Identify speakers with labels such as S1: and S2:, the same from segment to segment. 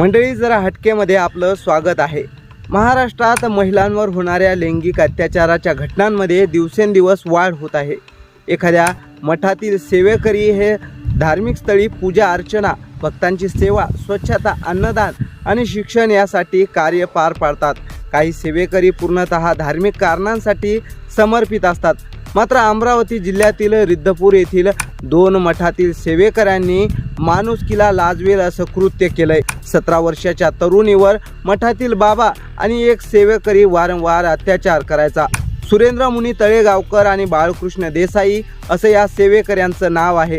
S1: मंडळी जरा हटकेमध्ये आपलं स्वागत आहे. महाराष्ट्रात महिलांवर होणाऱ्या लैंगिक अत्याचाराच्या घटनांमध्ये दिवसेंदिवस वाढ होत आहे. एखाद्या मठातील सेवेकरी हे धार्मिक स्थळी पूजा अर्चना भक्तांची सेवा स्वच्छता अन्नदान आणि शिक्षण यासाठी कार्य पार पाडतात. काही सेवेकरी पूर्णतः धार्मिक कारणांसाठी समर्पित असतात. मात्र अमरावती जिल्ह्यातील रिद्धपूर येथील दोन मठातील सेवेकऱ्यांनी माणुसकीला लाजवेल असं कृत्य केलंय. सतरा वर्षाच्या तरुणीवर मठातील बाबा आणि एक सेवेकरी वारंवार अत्याचार करायचा. सुरेंद्र मुनी तळेगावकर आणि बाळकृष्ण देसाई असं या सेवेकऱ्यांचं नाव आहे.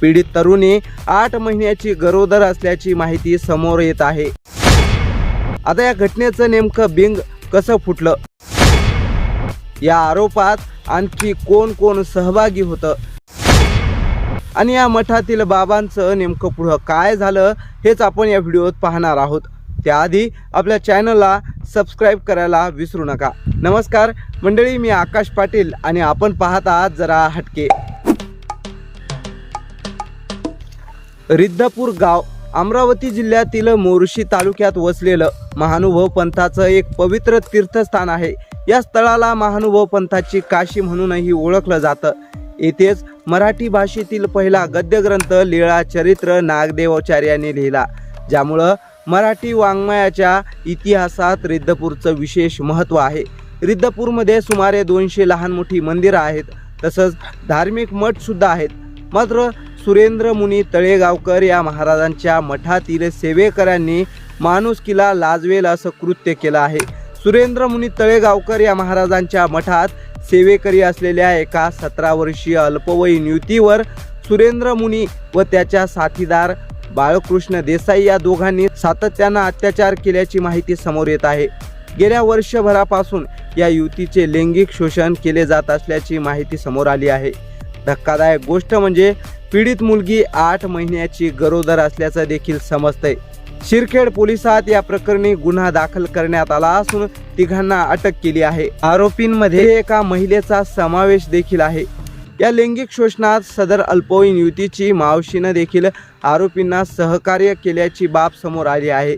S1: पीडित तरुणी आठ महिन्याची गरोदर असल्याची माहिती समोर येत आहे. आता या घटनेचं नेमकं बिंग कसं फुटलं? या आरोपात आणखी कोण कोण सहभागी होतं? आणि या मठातील बाबांचं नेमकं पुढं काय झालं हेच आपण या व्हिडिओत पाहणार आहोत. त्याआधी आपल्या चॅनलला सबस्क्राईब करायला विसरू नका. नमस्कार मंडळी मी आकाश पाटील आणि आपण पाहत आहात जरा हटके. रिद्धपूर गाव अमरावती जिल्ह्यातील मोर्शी तालुक्यात वसलेलं महानुभव पंथाचं एक पवित्र तीर्थस्थान आहे. या स्थळाला महानुभव पंथाची काशी म्हणूनही ओळखलं जातं. येथेच मराठी भाषेतील पहिला गद्यग्रंथ लीळा चरित्र नागदेवाचार्यांनी लिहिला ज्यामुळं मराठी वाङ्मयाच्या इतिहासात रिद्धपूरचं विशेष महत्त्व आहे. रिद्धपूरमध्ये सुमारे दोनशे लहान मोठी मंदिरं आहेत तसंच धार्मिक मठसुद्धा आहेत. मात्र सुरेंद्र मुनी तळेगावकर या महाराजांच्या मठातील सेवेकरांनी माणुसकीला लाजवेल असं कृत्य केलं आहे. सुरेंद्र मुनी तळेगावकर या महाराजांच्या मठात सेवेकरी असलेल्या एका सतरा वर्षीय अल्पवयीन युतीवर सुरेंद्र मुनी व त्याच्या साथीदार बाळकृष्ण देसाई या दोघांनी सातत्यानं अत्याचार केल्याची माहिती समोर येत आहे. गेल्या वर्षभरापासून या युतीचे लैंगिक शोषण केले जात असल्याची माहिती समोर आली आहे. धक्कादायक गोष्ट म्हणजे पीडित मुलगी आठ महिन्याची गरोदर असल्याचं देखील समजतंय. शिरखेड पोलिसात या प्रकरणी गुन्हा दाखल करण्यात आला असून तिघांना अटक केली आहे. आरोपींमध्ये एका महिलेचा समावेश देखील आहे. या लैंगिक शोषणात सदर अल्पवयीन युतीची मावशीनं देखील आरोपींना सहकार्य केल्याची बाब समोर आली आहे.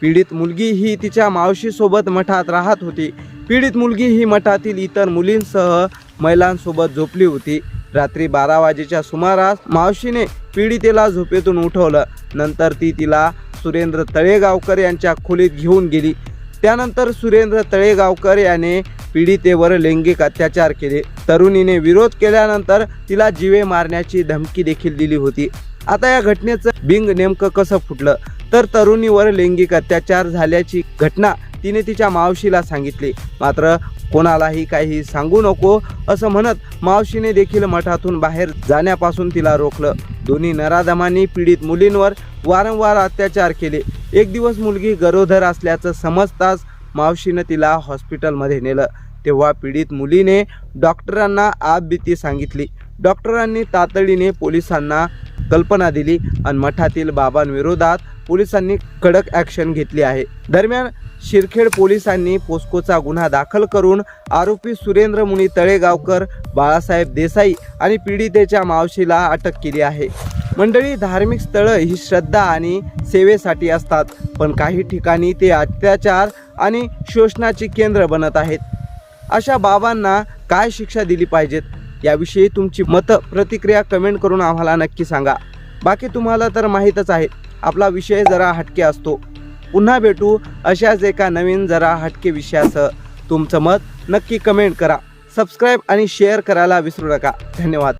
S1: पीडित मुलगी ही तिच्या मावशीसोबत मठात राहत होती. पीडित मुलगी ही मठातील इतर मुलींसह महिलांसोबत झोपली होती. रात्री बारा वाजेच्या सुमारास मावशीने पीडितेला झोपेतून उठवलं. नंतर ती तिला सुरेंद्र तळेगावकर यांच्या खोलीत घेऊन गेली. त्यानंतर सुरेंद्र तळेगावकर याने पीडितेवर लैंगिक अत्याचार केले. तरुणीने विरोध केल्यानंतर तिला जीवे मारण्याची धमकी देखील दिली होती. आता या घटनेचं बिंग नेमकं कसं फुटलं? तर तरुणीवर लैंगिक अत्याचार झाल्याची घटना तिने तिच्या मावशीला सांगितली. मात्र कोणालाही काही सांगू नको असं म्हणत मावशीने देखील मठातून बाहेर जाण्यापासून तिला रोखलं. दोन्ही नराधमांनी पीडित मुलींवर वारंवार अत्याचार केले. एक दिवस मुलगी गरोदर असल्याचं समजताच मावशीनं तिला हॉस्पिटलमध्ये नेलं. तेव्हा पीडित मुलीने डॉक्टरांना आपबीती सांगितली. डॉक्टरांनी तातडीने पोलिसांना कल्पना दिली आणि मठातील बाबांविरोधात पोलिसांनी कडक ॲक्शन घेतली आहे. दरम्यान शिरखेड पोलिसांनी पोस्कोचा गुन्हा दाखल करून आरोपी सुरेंद्र मुनी तळेगावकर बाळासाहेब देसाई आणि पीडितेच्या मावशीला अटक केली आहे. मंडळी धार्मिक स्थळं ही श्रद्धा आणि सेवेसाठी असतात पण काही ठिकाणी ते अत्याचार आणि शोषणाची केंद्र बनत आहेत. अशा बाबांना काय शिक्षा दिली पाहिजेत? याविषयी तुमची मतं प्रतिक्रिया कमेंट करून आम्हाला नक्की सांगा. बाकी तुम्हाला तर माहीतच आहे आपला विषय जरा हटके असतो. पुन्हा भेटू अशाच एका नवीन जरा हटके विषयासह. तुमचं मत नक्की कमेंट करा. सबस्क्राईब आणि शेअर करायला विसरू नका. धन्यवाद.